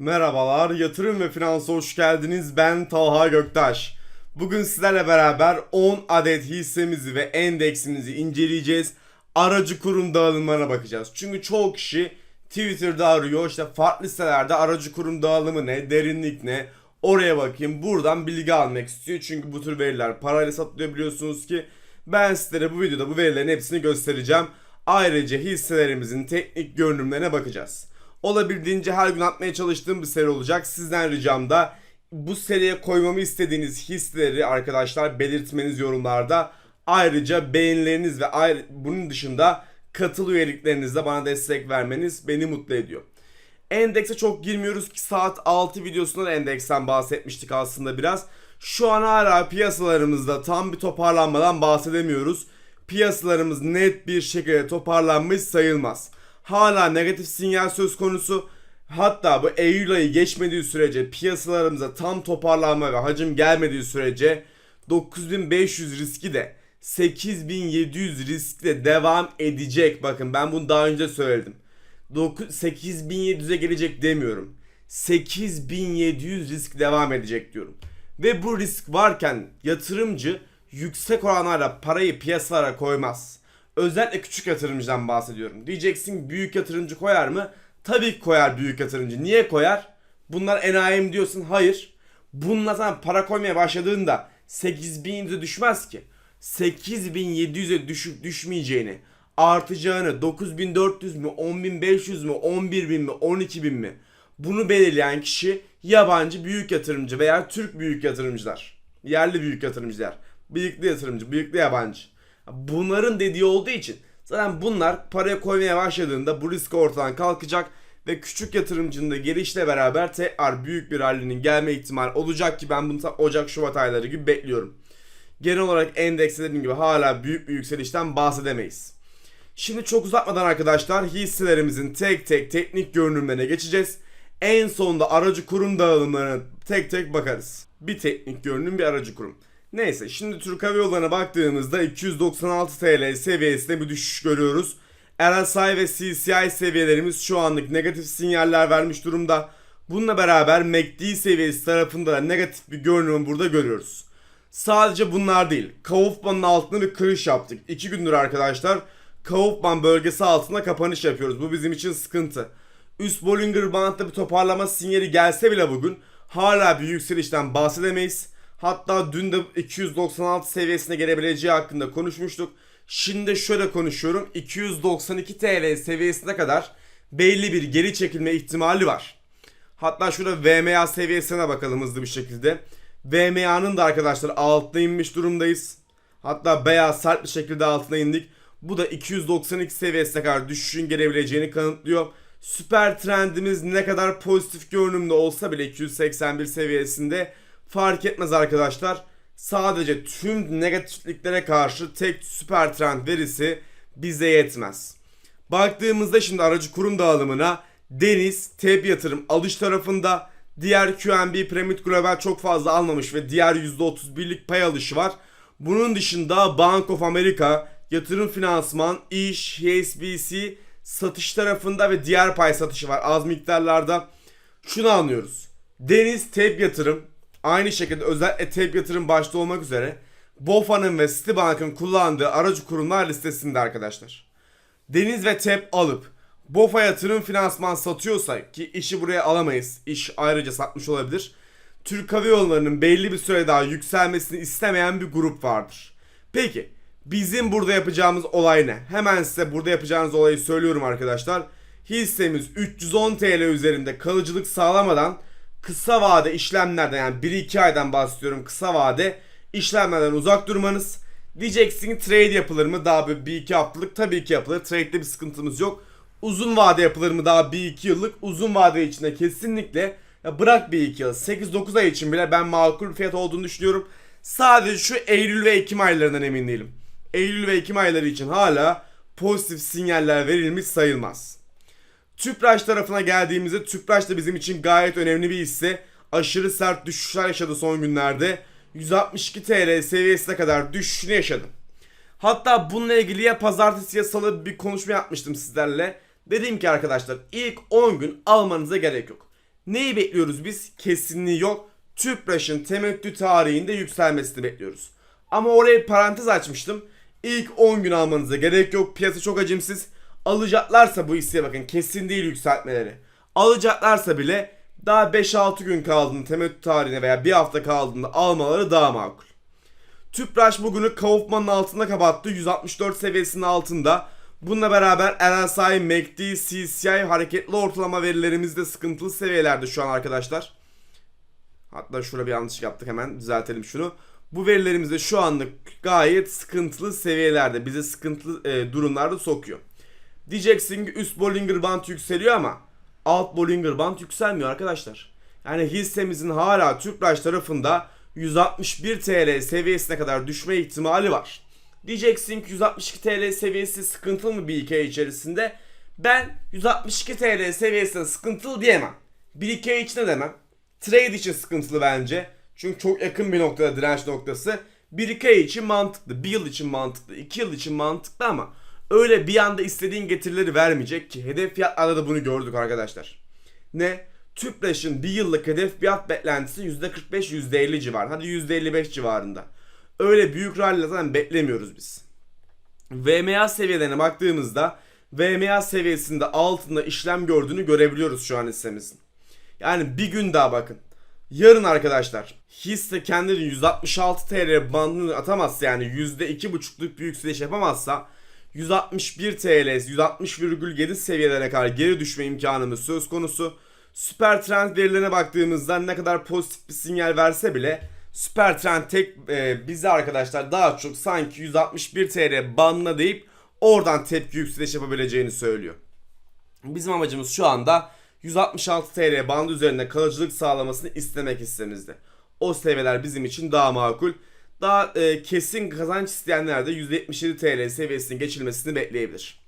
Merhabalar, yatırım ve finansa hoş geldiniz. Ben Talha Göktaş. Bugün sizlerle beraber 10 adet hissemizi ve endeksimizi inceleyeceğiz. Aracı kurum dağılımlarına bakacağız. Çünkü çoğu kişi Twitter'da arıyor. işte farklı sitelerde aracı kurum dağılımı ne, derinlik ne, oraya bakayım. Buradan bilgi almak istiyor. Çünkü bu tür veriler parayla satılıyor biliyorsunuz ki. Ben sizlere bu videoda bu verilerin hepsini göstereceğim. Ayrıca hisselerimizin teknik görünümlerine bakacağız. Olabildiğince her gün atmaya çalıştığım bir seri olacak. Sizden ricam da bu seriye koymamı istediğiniz hisleri arkadaşlar belirtmeniz yorumlarda. Ayrıca beğenileriniz ve ayrı, bunun dışında katıl üyeliklerinizle bana destek vermeniz beni mutlu ediyor. Endekse çok girmiyoruz ki saat 6 videosunda da endeksten bahsetmiştik aslında biraz. Şu an hala piyasalarımızda tam bir toparlanmadan bahsedemiyoruz. Piyasalarımız net bir şekilde toparlanmış sayılmaz. Hala negatif sinyal söz konusu. Hatta bu Eylül ayı geçmediği sürece piyasalarımıza tam toparlanma ve hacim gelmediği sürece 9500 riski de 8700 riski de devam edecek. Bakın ben bunu daha önce söyledim. 9 8700'e gelecek demiyorum. 8700 risk devam edecek diyorum. Ve bu risk varken yatırımcı yüksek oranlarla parayı piyasalara koymaz. Özellikle küçük yatırımcıdan bahsediyorum. Diyeceksin büyük yatırımcı koyar mı? Tabii ki koyar büyük yatırımcı. Niye koyar? Bunlar enayi mi diyorsun? Hayır. Bununla sen para koymaya başladığında 8100'e düşmez ki. 8700'e düşüp düşmeyeceğini, artacağını, 9400 mü, 10500 mü, 11000 mi, 12000 mi? Bunu belirleyen kişi yabancı büyük yatırımcı veya Türk büyük yatırımcılar. Yerli büyük yatırımcılar. Bıyıklı yatırımcı, bıyıklı yabancı. Bunların dediği olduğu için zaten bunlar paraya koymaya başladığında bu risk ortadan kalkacak ve küçük yatırımcının da gelişle beraber tekrar büyük bir rallinin gelme ihtimali olacak ki ben bunu Ocak Şubat ayları gibi bekliyorum. Genel olarak endekste dediğim gibi hala büyük bir yükselişten bahsedemeyiz. Şimdi çok uzatmadan arkadaşlar hisselerimizin tek tek teknik görünümlerine geçeceğiz. En sonunda aracı kurum dağılımlarına tek tek bakarız. Bir teknik görünüm bir aracı kurum. Neyse şimdi Türk Hava Yolları'na baktığımızda 296 TL seviyesinde bir düşüş görüyoruz. RSI ve CCI seviyelerimiz şu anlık negatif sinyaller vermiş durumda. Bununla beraber MACD seviyesi tarafında da negatif bir görünüm burada görüyoruz. Sadece bunlar değil. Kaufman'ın altında bir kırış yaptık. 2 gündür arkadaşlar Kaufman bölgesi altında kapanış yapıyoruz. Bu bizim için sıkıntı. Üst Bollinger Band'da bir toparlama sinyali gelse bile bugün hala bir yükselişten bahsedemeyiz. Hatta dün de 296 seviyesine gelebileceği hakkında konuşmuştuk. Şimdi şöyle konuşuyorum. 292 TL seviyesine kadar belli bir geri çekilme ihtimali var. Hatta şurada VMA seviyesine bakalım hızlı bir şekilde. VMA'nın da arkadaşlar altına inmiş durumdayız. Hatta beyaz sert bir şekilde altına indik. Bu da 292 seviyesine kadar düşüşün gelebileceğini kanıtlıyor. Süper trendimiz ne kadar pozitif görünümde olsa bile 281 seviyesinde fark etmez arkadaşlar. Sadece tüm negatifliklere karşı tek süper trend verisi bize yetmez. Baktığımızda şimdi aracı kurum dağılımına Deniz, TEB yatırım alış tarafında diğer QNB Piramit Global çok fazla almamış ve diğer %31'lik pay alışı var. Bunun dışında Bank of America, yatırım finansman, iş, HSBC satış tarafında ve diğer pay satışı var az miktarlarda. Şunu anlıyoruz. Deniz TEB yatırım aynı şekilde özellikle TEB yatırım başta olmak üzere BOFA'nın ve Citibank'ın kullandığı aracı kurumlar listesinde arkadaşlar. Deniz ve TEB alıp BOFA yatırım finansman satıyorsa ki işi buraya alamayız. İş ayrıca satmış olabilir. Türk Hava Yolları'nın belli bir süre daha yükselmesini istemeyen bir grup vardır. Peki bizim burada yapacağımız olay ne? Hemen size burada yapacağınız olayı söylüyorum arkadaşlar. Hissemiz 310 TL üzerinde kalıcılık sağlamadan kısa vade işlemlerden yani 1-2 aydan bahsediyorum kısa vade işlemlerden uzak durmanız. Diyeceksin trade yapılır mı? Daha bir 1-2 haftalık tabii ki yapılır. Trade'de bir sıkıntımız yok. Uzun vade yapılır mı? Daha 1-2 yıllık. Uzun vade içinde kesinlikle ya bırak 1-2 yıl. 8-9 ay için bile ben makul bir fiyat olduğunu düşünüyorum. Sadece şu Eylül ve Ekim aylarından emin değilim. Eylül ve Ekim ayları için hala pozitif sinyaller verilmiş sayılmaz. Tüpraş tarafına geldiğimizde Tüpraş da bizim için gayet önemli bir hisse. Aşırı sert düşüşler yaşadı son günlerde. 162 TL seviyesine kadar düşüşünü yaşadı. Hatta bununla ilgili ya pazartesi ya salı bir konuşma yapmıştım sizlerle. Dedim ki arkadaşlar ilk 10 gün almanıza gerek yok. Neyi bekliyoruz biz? Kesinliği yok. Tüpraş'ın temettü tarihinde yükselmesini bekliyoruz. Ama oraya parantez açmıştım. İlk 10 gün almanıza gerek yok. Piyasa çok acımsız. Alacaklarsa bu hisseye bakın kesin değil yükseltmeleri. Alacaklarsa bile daha 5-6 gün kaldığında temettü tarihine veya bir hafta kaldığında almaları daha makul. Tüpraş bugünü Kaufman'ın altında kapattı. 164 seviyesinin altında. Bununla beraber RSI, MACD, CCI hareketli ortalama verilerimiz de sıkıntılı seviyelerde şu an arkadaşlar. Hatta şurada bir yanlış yaptık hemen düzeltelim şunu. Bu verilerimiz de şu anlık gayet sıkıntılı seviyelerde bize sıkıntılı e, durumlarda sokuyor. Diyeceksin ki üst Bollinger Band yükseliyor ama alt Bollinger Band yükselmiyor arkadaşlar. Yani hissemizin hala Tüpraş tarafında 161 TL seviyesine kadar düşme ihtimali var. Diyeceksin ki 162 TL seviyesi sıkıntılı mı bir iki ay içerisinde? Ben 162 TL seviyesine sıkıntılı diyemem. Bir iki ay içinde demem. Trade için sıkıntılı bence. Çünkü çok yakın bir noktada direnç noktası. Bir iki ay için mantıklı. Bir yıl için mantıklı. iki yıl için mantıklı ama öyle bir anda istediğin getirileri vermeyecek ki. Hedef fiyatlarda da bunu gördük arkadaşlar. Ne? Tüpraş'ın bir yıllık hedef fiyat beklentisi %45 %50 civar. Hadi %55 civarında. Öyle büyük rally zaten beklemiyoruz biz. VMA seviyelerine baktığımızda VMA seviyesinde altında işlem gördüğünü görebiliyoruz şu an hissemizin. Yani bir gün daha bakın. Yarın arkadaşlar hisse kendini 166 TL bandını atamazsa yani %2,5'luk bir yükseliş yapamazsa 161 TL 160,7 seviyelere kadar geri düşme imkanımız söz konusu. Süper trend verilerine baktığımızda ne kadar pozitif bir sinyal verse bile Süper trend tek e, bize arkadaşlar daha çok sanki 161 TL bandına deyip oradan tepki yükseliş yapabileceğini söylüyor. Bizim amacımız şu anda 166 TL bandı üzerinde kalıcılık sağlamasını istemek hissemizde. O seviyeler bizim için daha makul. Daha e, kesin kazanç isteyenler de 177 TL seviyesinin geçilmesini bekleyebilir.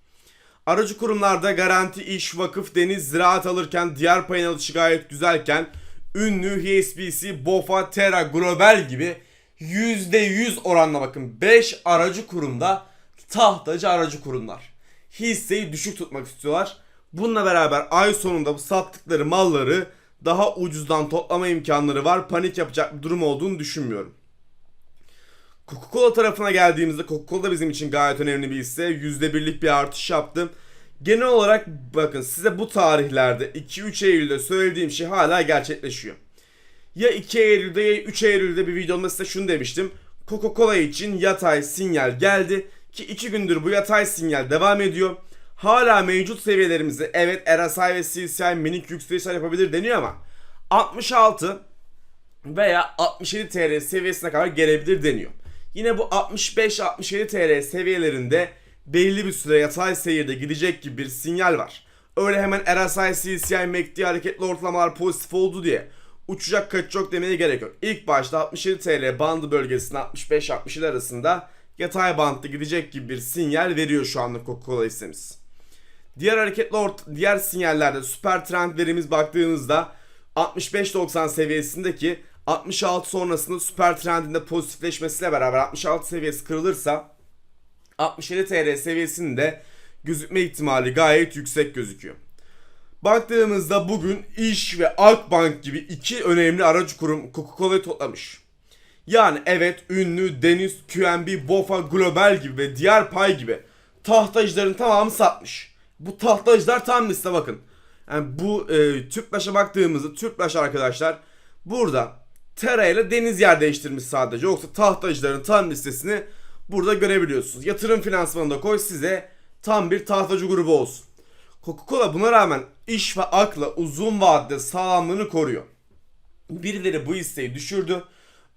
Aracı kurumlarda Garanti, İş, Vakıf, Deniz, Ziraat alırken diğer payın alışı gayet güzelken ünlü HSBC, BOFA, Terra, Global gibi %100 oranla bakın 5 aracı kurumda tahtacı aracı kurumlar. Hisseyi düşük tutmak istiyorlar. Bununla beraber ay sonunda bu sattıkları malları daha ucuzdan toplama imkanları var. Panik yapacak bir durum olduğunu düşünmüyorum. Coca-Cola tarafına geldiğimizde Coca-Cola da bizim için gayet önemli bir hisse. %1'lik bir artış yaptı. Genel olarak bakın size bu tarihlerde 2-3 Eylül'de söylediğim şey hala gerçekleşiyor. Ya 2 Eylül'de ya 3 Eylül'de bir videomda size şunu demiştim. Coca-Cola için yatay sinyal geldi ki 2 gündür bu yatay sinyal devam ediyor. Hala mevcut seviyelerimizi evet RSI ve CCI minik yükselişler yapabilir deniyor ama 66 veya 67 TL seviyesine kadar gelebilir deniyor. Yine bu 65-67 TL seviyelerinde belli bir süre yatay seyirde gidecek gibi bir sinyal var. Öyle hemen RSI, CCI, MACD hareketli ortalamalar pozitif oldu diye uçacak kaçacak demeye gerek yok. İlk başta 67 TL bandı bölgesinde 65-67 arasında yatay bantta gidecek gibi bir sinyal veriyor şu anlık Coca-Cola hissemiz. Diğer hareketli ort- diğer sinyallerde süper trend verimiz baktığınızda 65-90 seviyesindeki 66 sonrasında süper trendinde pozitifleşmesiyle beraber 66 seviyesi kırılırsa 67 TL seviyesinde gözükme ihtimali gayet yüksek gözüküyor. Baktığımızda bugün İş ve Akbank gibi iki önemli aracı kurum Coca-Cola'yı toplamış. Yani evet ünlü Deniz, QNB, Bofa, Global gibi ve diğer pay gibi tahtacıların tamamı satmış. Bu tahtacılar tam liste bakın. Yani bu e, Tüpraş'a baktığımızda Tüpraş arkadaşlar burada Tera ile Deniz yer değiştirmiş sadece. Yoksa tahtacıların tam listesini burada görebiliyorsunuz. Yatırım finansmanında koy size tam bir tahtacı grubu olsun. Coca-Cola buna rağmen iş ve akla uzun vadede sağlamlığını koruyor. Birileri bu hisseyi düşürdü.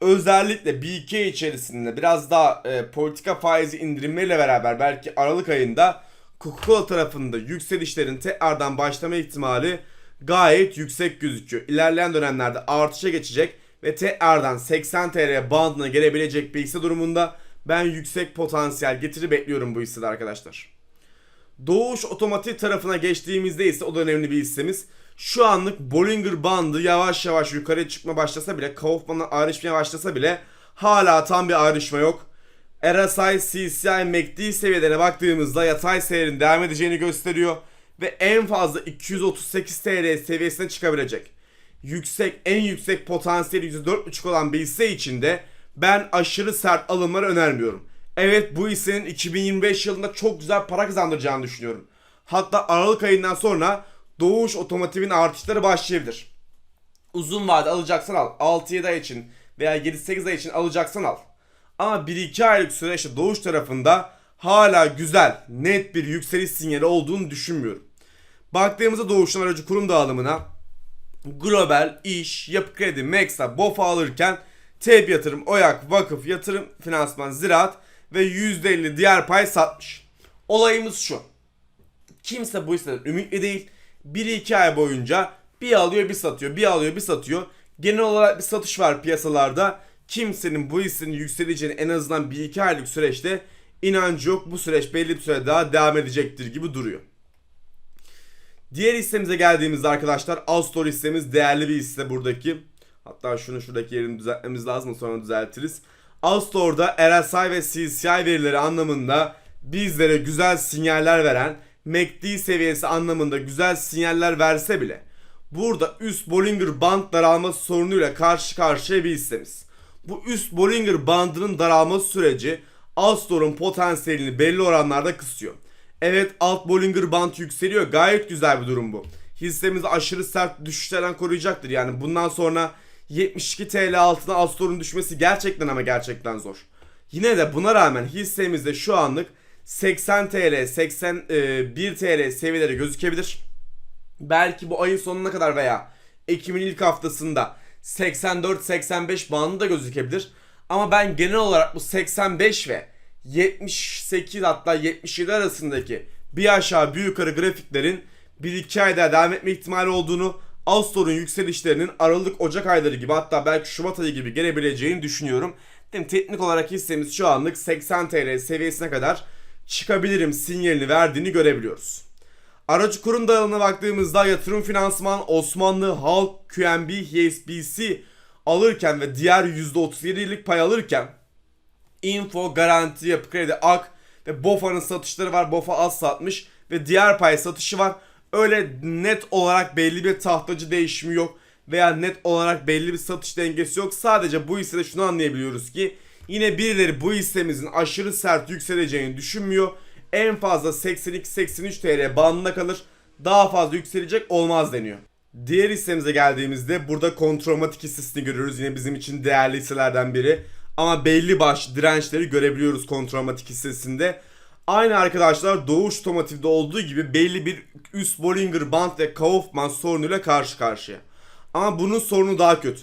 Özellikle BK içerisinde biraz daha e, politika faizi indirilmeyle beraber belki Aralık ayında Coca-Cola tarafında yükselişlerin tekrardan başlama ihtimali gayet yüksek gözüküyor. İlerleyen dönemlerde artışa geçecek ve tekrardan 80 TL bandına gelebilecek bir hisse durumunda ben yüksek potansiyel getiri bekliyorum bu hissede arkadaşlar. Doğuş Otomotiv tarafına geçtiğimizde ise o da önemli bir hissemiz. Şu anlık Bollinger bandı yavaş yavaş yukarıya çıkma başlasa bile, Kaufman'la ayrışmaya başlasa bile hala tam bir ayrışma yok. RSI, CCI, MACD seviyelerine baktığımızda yatay seyrin devam edeceğini gösteriyor ve en fazla 238 TL seviyesine çıkabilecek. Yüksek en yüksek potansiyeli %4.5 olan bir hisse içinde ben aşırı sert alımları önermiyorum. Evet bu hissenin 2025 yılında çok güzel para kazandıracağını düşünüyorum. Hatta Aralık ayından sonra Doğuş Otomotiv'in artışları başlayabilir. Uzun vade alacaksan al. 6-7 ay için veya 7-8 ay için alacaksan al. Ama 1-2 aylık süreçte Doğuş tarafında hala güzel, net bir yükseliş sinyali olduğunu düşünmüyorum. Baktığımızda Doğuş'un aracı kurum dağılımına Global, İş, Yapı Kredi, Meksa, BOFA alırken TEB yatırım, OYAK, Vakıf, Yatırım, Finansman, Ziraat ve %50 diğer pay satmış. Olayımız şu. Kimse bu hisseden ümitli değil. 1-2 ay boyunca bir alıyor bir satıyor, bir alıyor bir satıyor. Genel olarak bir satış var piyasalarda. Kimsenin bu hissenin yükseleceğini en azından 1-2 aylık süreçte inancı yok. Bu süreç belli bir süre daha devam edecektir gibi duruyor. Diğer hissemize geldiğimizde arkadaşlar Astor hissemiz değerli bir hisse buradaki. Hatta şunu şuradaki yerini düzeltmemiz lazım sonra düzeltiriz. Astor'da RSI ve CCI verileri anlamında bizlere güzel sinyaller veren MACD seviyesi anlamında güzel sinyaller verse bile burada üst Bollinger Band daralması sorunuyla karşı karşıya bir hissemiz. Bu üst Bollinger Bandının daralması süreci Astor'un potansiyelini belli oranlarda kısıyor. Evet alt Bollinger Band yükseliyor. Gayet güzel bir durum bu. Hissemizi aşırı sert düşüşlerden koruyacaktır. Yani bundan sonra 72 TL altına Astor'un düşmesi gerçekten ama gerçekten zor. Yine de buna rağmen hissemizde şu anlık 80 TL, 81 TL seviyeleri gözükebilir. Belki bu ayın sonuna kadar veya Ekim'in ilk haftasında 84-85 bandında gözükebilir. Ama ben genel olarak bu 85 ve 78 hatta 77 arasındaki bir aşağı bir yukarı grafiklerin 1-2 ayda devam etme ihtimali olduğunu Ağustos'un yükselişlerinin Aralık Ocak ayları gibi hatta belki Şubat ayı gibi gelebileceğini düşünüyorum. Değil Teknik olarak hissemiz şu anlık 80 TL seviyesine kadar çıkabilirim sinyalini verdiğini görebiliyoruz. Aracı kurum dağılımına baktığımızda yatırım finansman, Osmanlı, Halk, QNB, HSBC alırken ve diğer %37'lik pay alırken Info, Garanti, Yapı Kredi, Ak ve BOFA'nın satışları var. BOFA az satmış ve diğer pay satışı var. Öyle net olarak belli bir tahtacı değişimi yok veya net olarak belli bir satış dengesi yok. Sadece bu hissede şunu anlayabiliyoruz ki yine birileri bu hissemizin aşırı sert yükseleceğini düşünmüyor. En fazla 82-83 TL bandında kalır. Daha fazla yükselecek olmaz deniyor. Diğer hissemize geldiğimizde burada kontromatik hissesini görüyoruz. Yine bizim için değerli hisselerden biri. Ama belli baş dirençleri görebiliyoruz kontromatik hissesinde. Aynı arkadaşlar Doğuş Otomotiv'de olduğu gibi belli bir üst Bollinger Band ve Kaufman sorunuyla karşı karşıya. Ama bunun sorunu daha kötü.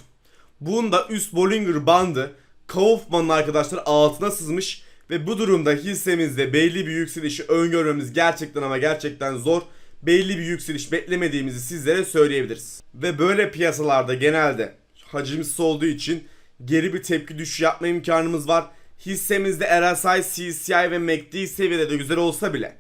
Bunda üst Bollinger bandı Kaufman'ın arkadaşlar altına sızmış ve bu durumda hissemizde belli bir yükselişi öngörmemiz gerçekten ama gerçekten zor. Belli bir yükseliş beklemediğimizi sizlere söyleyebiliriz. Ve böyle piyasalarda genelde hacimsiz olduğu için geri bir tepki düşüşü yapma imkanımız var. Hissemizde RSI, CCI ve MACD seviyede de güzel olsa bile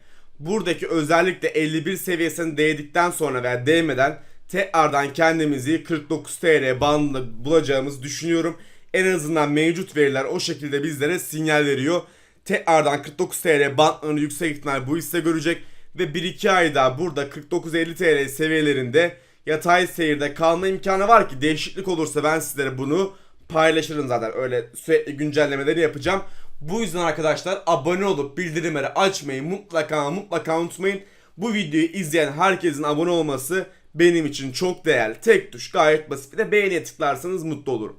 buradaki özellikle 51 seviyesini değdikten sonra veya değmeden tekrardan kendimizi 49 TL bandında bulacağımızı düşünüyorum. En azından mevcut veriler o şekilde bizlere sinyal veriyor. Tekrardan 49 TL bandlarını yüksek ihtimal bu hisse görecek ve 1-2 ayda burada 49-50 TL seviyelerinde yatay seyirde kalma imkanı var ki değişiklik olursa ben sizlere bunu paylaşırım zaten. Öyle sürekli güncellemeleri yapacağım. Bu yüzden arkadaşlar abone olup bildirimleri açmayı mutlaka mutlaka unutmayın. Bu videoyu izleyen herkesin abone olması benim için çok değerli. Tek tuş gayet basit. Bir de beğeniye tıklarsanız mutlu olurum.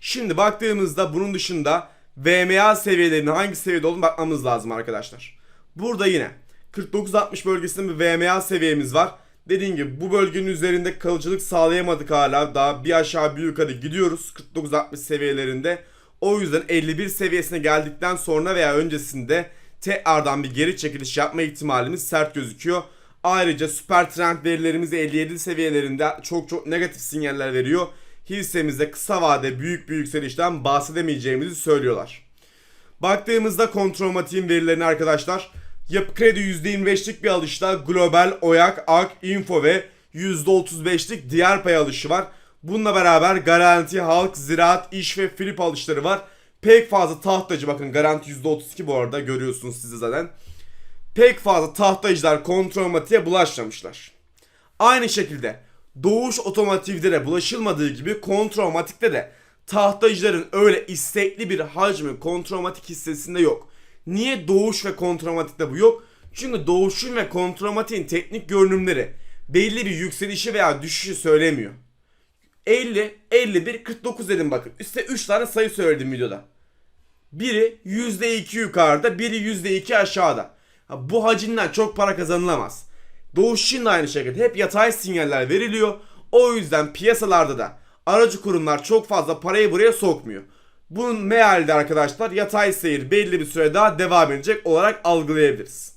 Şimdi baktığımızda bunun dışında VMA seviyelerinin hangi seviyede olduğunu bakmamız lazım arkadaşlar. Burada yine 49-60 bölgesinde bir VMA seviyemiz var. Dediğim gibi bu bölgenin üzerinde kalıcılık sağlayamadık hala. Daha bir aşağı bir yukarı gidiyoruz 49-60 seviyelerinde. O yüzden 51 seviyesine geldikten sonra veya öncesinde tekrardan bir geri çekiliş yapma ihtimalimiz sert gözüküyor. Ayrıca süper trend verilerimiz 57 seviyelerinde çok çok negatif sinyaller veriyor. Hissemizde kısa vade büyük bir yükselişten bahsedemeyeceğimizi söylüyorlar. Baktığımızda kontrolmatiğin verilerine arkadaşlar Yapı Kredi %25'lik bir alışta Global, Oyak, Ak, Info ve %35'lik diğer pay alışı var. Bununla beraber Garanti, Halk, Ziraat, İş ve Filip alışları var. Pek fazla tahtacı bakın Garanti %32 bu arada görüyorsunuz siz zaten. Pek fazla tahtacılar kontrolmatiğe bulaşmamışlar. Aynı şekilde Doğuş otomotivde de bulaşılmadığı gibi kontromatikte de tahtacıların öyle istekli bir hacmi kontromatik hissesinde yok. Niye doğuş ve kontromatikte bu yok? Çünkü doğuşun ve kontromatiğin teknik görünümleri belli bir yükselişi veya düşüşü söylemiyor. 50, 51, 49 dedim bakın. Üste 3 tane sayı söyledim videoda. Biri %2 yukarıda, biri %2 aşağıda. Ha, bu hacimden çok para kazanılamaz. Doğuş için de aynı şekilde hep yatay sinyaller veriliyor. O yüzden piyasalarda da aracı kurumlar çok fazla parayı buraya sokmuyor. Bunun meali de arkadaşlar yatay seyir belli bir süre daha devam edecek olarak algılayabiliriz.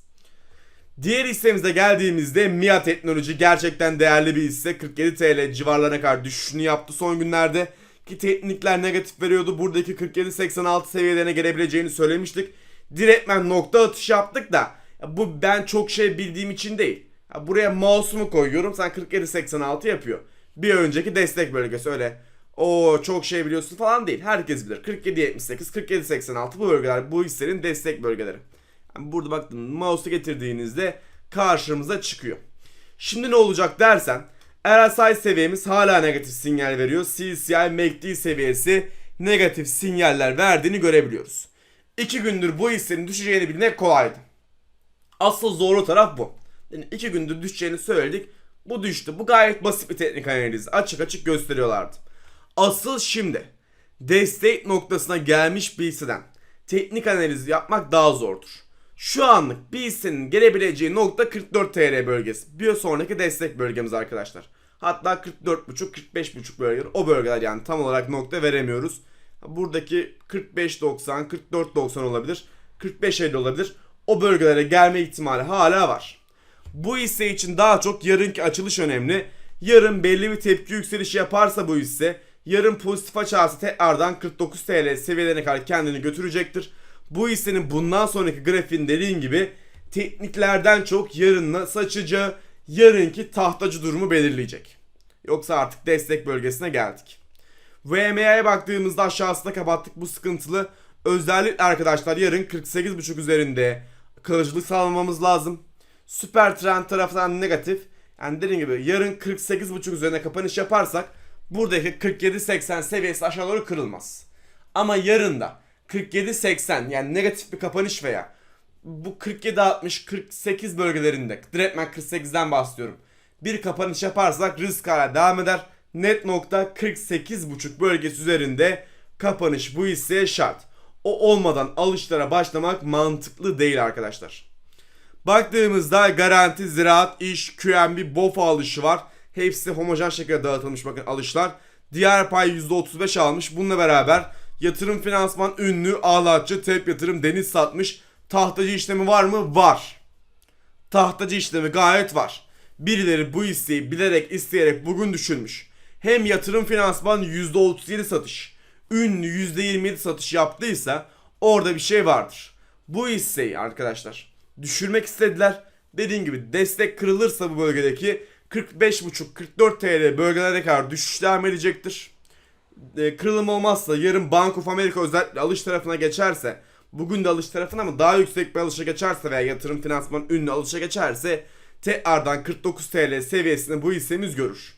Diğer hissemize geldiğimizde MIA Teknoloji gerçekten değerli bir hisse. 47 TL civarlarına kadar düşüşünü yaptı son günlerde. Ki teknikler negatif veriyordu. Buradaki 47-86 seviyelerine gelebileceğini söylemiştik. Direktmen nokta atış yaptık da bu ben çok şey bildiğim için değil. Ya buraya mouse'umu koyuyorum sen 47-86 yapıyor. Bir önceki destek bölgesi öyle o çok şey biliyorsun falan değil. Herkes bilir. 47-78, 47-86 bu bölgeler bu hissenin destek bölgeleri. Yani burada baktım mouse'u getirdiğinizde karşımıza çıkıyor. Şimdi ne olacak dersen RSI seviyemiz hala negatif sinyal veriyor. CCI MACD seviyesi negatif sinyaller verdiğini görebiliyoruz. İki gündür bu hissenin düşeceğini bilmek kolaydı. Asıl zorlu taraf bu. Yani iki gündür düşeceğini söyledik. Bu düştü. Bu gayet basit bir teknik analiz. Açık açık gösteriyorlardı. Asıl şimdi destek noktasına gelmiş bir hisseden teknik analiz yapmak daha zordur. Şu anlık bir hissenin gelebileceği nokta 44 TL bölgesi. Bir sonraki destek bölgemiz arkadaşlar. Hatta 44.5-45.5 bölgeler. O bölgeler yani tam olarak nokta veremiyoruz. Buradaki 45.90, 44.90 olabilir. 45.50 olabilir. O bölgelere gelme ihtimali hala var. Bu hisse için daha çok yarınki açılış önemli. Yarın belli bir tepki yükselişi yaparsa bu hisse yarın pozitif açarsa tekrardan 49 TL seviyelerine kadar kendini götürecektir. Bu hissenin bundan sonraki grafiğin dediğim gibi tekniklerden çok yarın nasıl açacağı, yarınki tahtacı durumu belirleyecek. Yoksa artık destek bölgesine geldik. VMA'ya baktığımızda aşağısında kapattık bu sıkıntılı. Özellikle arkadaşlar yarın 48.5 üzerinde kalıcılık sağlamamız lazım. Süper trend tarafından negatif. Yani dediğim gibi yarın 48.5 üzerine kapanış yaparsak buradaki 47.80 seviyesi aşağı doğru kırılmaz. Ama yarın da 47-80 yani negatif bir kapanış veya bu 47-60-48 bölgelerinde direktmen 48'den bahsediyorum. Bir kapanış yaparsak risk hala devam eder. Net nokta 48.5 bölgesi üzerinde kapanış bu hisseye şart. O olmadan alışlara başlamak mantıklı değil arkadaşlar. Baktığımızda garanti, ziraat, iş, QNB, BOFA alışı var. Hepsi homojen şekilde dağıtılmış bakın alışlar. Diğer pay %35 almış. Bununla beraber Yatırım finansman ünlü, ağlatçı, tep yatırım, deniz satmış. Tahtacı işlemi var mı? Var. Tahtacı işlemi gayet var. Birileri bu hisseyi bilerek isteyerek bugün düşürmüş. Hem yatırım finansman %37 satış, ünlü %27 satış yaptıysa orada bir şey vardır. Bu hisseyi arkadaşlar düşürmek istediler. Dediğim gibi destek kırılırsa bu bölgedeki 45.5-44 TL bölgelere kadar düşüş devam edecektir e, kırılım olmazsa yarın Bank of America özellikle alış tarafına geçerse bugün de alış tarafına ama daha yüksek bir alışa geçerse veya yatırım finansman ünlü alışa geçerse tekrardan 49 TL seviyesinde bu hissemiz görür.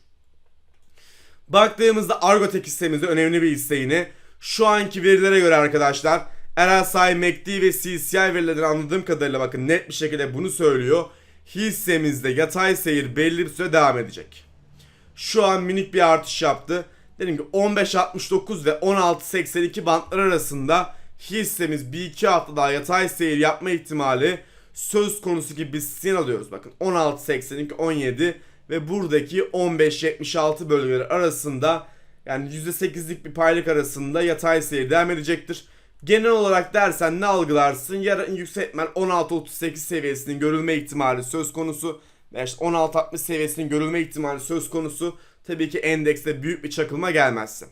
Baktığımızda Argotek hissemizde önemli bir hisse yine. Şu anki verilere göre arkadaşlar RSI, MACD ve CCI verilerden anladığım kadarıyla bakın net bir şekilde bunu söylüyor. Hissemizde yatay seyir belli bir süre devam edecek. Şu an minik bir artış yaptı. Dedim ki 15.69 ve 16.82 bantlar arasında hissemiz bir iki hafta daha yatay seyir yapma ihtimali söz konusu gibi biz sinyal alıyoruz. Bakın 16.82 17 ve buradaki 15.76 bölgeleri arasında yani %8'lik bir paylık arasında yatay seyir devam edecektir. Genel olarak dersen ne algılarsın? Yarın yükseltmen 16.38 seviyesinin görülme ihtimali söz konusu. Ve işte 16.60 seviyesinin görülme ihtimali söz konusu. Tabii ki endekste büyük bir çakılma gelmezse.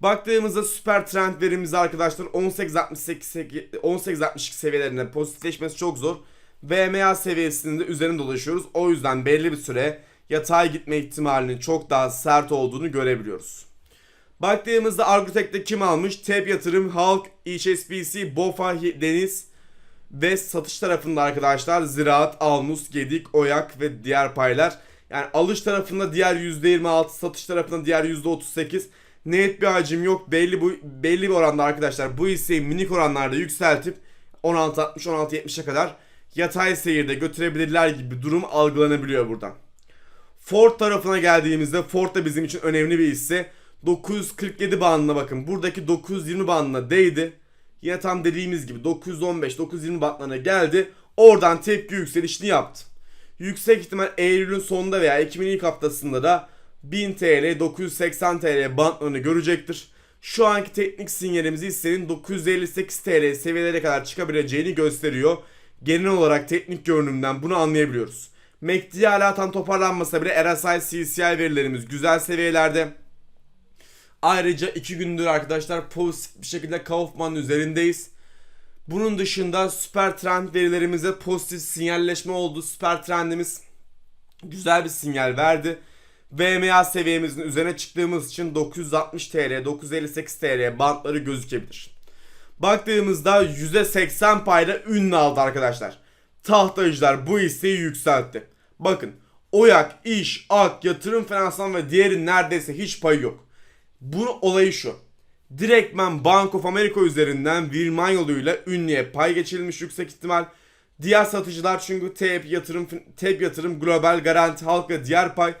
Baktığımızda süper trend verimiz arkadaşlar 18.68 18.62 seviyelerinde pozitifleşmesi çok zor. VMA seviyesinin de üzerinde dolaşıyoruz. O yüzden belli bir süre yatay gitme ihtimalinin çok daha sert olduğunu görebiliyoruz. Baktığımızda Argotek'te kim almış? TEP Yatırım, Halk, HSBC, BOFA, Deniz ve satış tarafında arkadaşlar Ziraat, Almus, Gedik, Oyak ve diğer paylar. Yani alış tarafında diğer %26, satış tarafında diğer %38 net bir hacim yok. Belli bu belli bir oranda arkadaşlar bu hisseyi minik oranlarda yükseltip 16.60 16.70'e kadar yatay seyirde götürebilirler gibi durum algılanabiliyor buradan. Ford tarafına geldiğimizde Ford da bizim için önemli bir hisse. 947 bandına bakın. Buradaki 920 bandına değdi. Yine tam dediğimiz gibi 915-920 bandlarına geldi. Oradan tepki yükselişini yaptı. Yüksek ihtimal Eylül'ün sonunda veya Ekim'in ilk haftasında da 1000 TL, 980 TL bandlarını görecektir. Şu anki teknik sinyalimiz hissenin 958 TL seviyelere kadar çıkabileceğini gösteriyor. Genel olarak teknik görünümden bunu anlayabiliyoruz. MACD hala tam toparlanmasa bile RSI, CCI verilerimiz güzel seviyelerde. Ayrıca 2 gündür arkadaşlar pozitif bir şekilde Kaufman'ın üzerindeyiz. Bunun dışında süper trend verilerimize pozitif sinyalleşme oldu. Süper trendimiz güzel bir sinyal verdi. VMA seviyemizin üzerine çıktığımız için 960 TL, 958 TL bantları gözükebilir. Baktığımızda %80 payla ünlü aldı arkadaşlar. Tahtacılar bu hisseyi yükseltti. Bakın Oyak, İş, Ak, Yatırım Finansman ve diğeri neredeyse hiç payı yok. Bunun olayı şu. Direktmen Bank of America üzerinden Wilman yoluyla ünlüye pay geçirilmiş yüksek ihtimal. Diğer satıcılar çünkü TEP yatırım, TEP yatırım, global garanti, halk ve diğer pay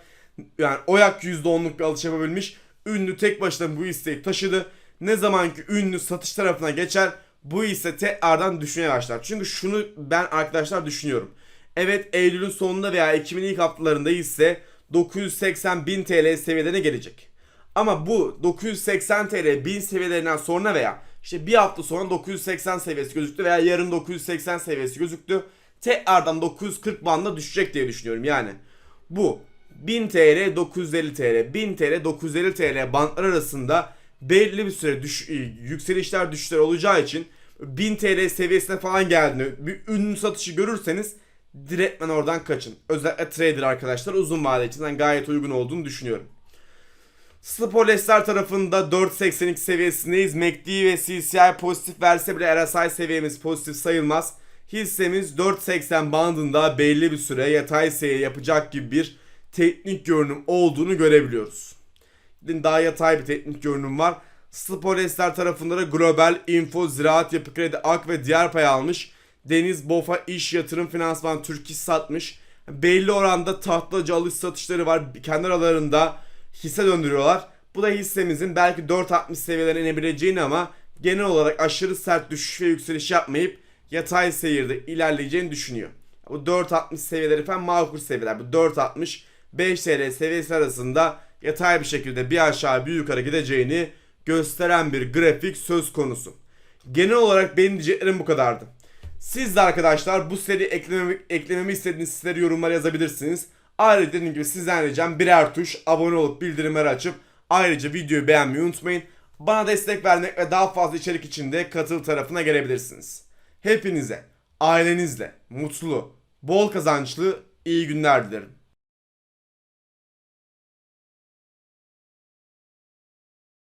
yani Oyak %10'luk bir alış yapabilmiş. Ünlü tek başına bu hisseyi taşıdı. Ne zaman ki ünlü satış tarafına geçer bu hisse tekrardan düşmeye başlar. Çünkü şunu ben arkadaşlar düşünüyorum. Evet Eylül'ün sonunda veya Ekim'in ilk haftalarında hisse 980 bin TL seviyelerine gelecek. Ama bu 980 TL 1000 seviyelerinden sonra veya işte bir hafta sonra 980 seviyesi gözüktü veya yarın 980 seviyesi gözüktü. Tekrardan 940 bandına düşecek diye düşünüyorum yani. Bu 1000 TL 950 TL 1000 TL 950 TL bantlar arasında belli bir süre düş, e, yükselişler düşüşler olacağı için 1000 TL seviyesine falan geldiğinde bir ünlü satışı görürseniz direktmen oradan kaçın. Özellikle trader arkadaşlar uzun vade için gayet uygun olduğunu düşünüyorum. Spolesler tarafında 4.82 seviyesindeyiz. MACD ve CCI pozitif verse bile RSI seviyemiz pozitif sayılmaz. Hissemiz 4.80 bandında belli bir süre yatay seyir yapacak gibi bir teknik görünüm olduğunu görebiliyoruz. Daha yatay bir teknik görünüm var. Spolesler tarafında da Global, Info, Ziraat, Yapı Kredi, Ak ve diğer pay almış. Deniz, Bofa, İş, Yatırım, Finansman, Türk satmış. Belli oranda tahtacı alış satışları var. Kendi aralarında hisse döndürüyorlar. Bu da hissemizin belki 4.60 seviyelerine inebileceğini ama genel olarak aşırı sert düşüş ve yükseliş yapmayıp yatay seyirde ilerleyeceğini düşünüyor. Bu 4.60 seviyeleri falan makul seviyeler. Bu 4.60 5 TL seviyesi arasında yatay bir şekilde bir aşağı bir yukarı gideceğini gösteren bir grafik söz konusu. Genel olarak benim diyeceklerim bu kadardı. Siz de arkadaşlar bu seri eklememi, eklememi istediğiniz siteleri yorumlara yazabilirsiniz. Ayrıca dediğim gibi sizden ricam birer tuş abone olup bildirimleri açıp ayrıca videoyu beğenmeyi unutmayın. Bana destek vermek ve daha fazla içerik için de katıl tarafına gelebilirsiniz. Hepinize ailenizle mutlu, bol kazançlı iyi günler dilerim.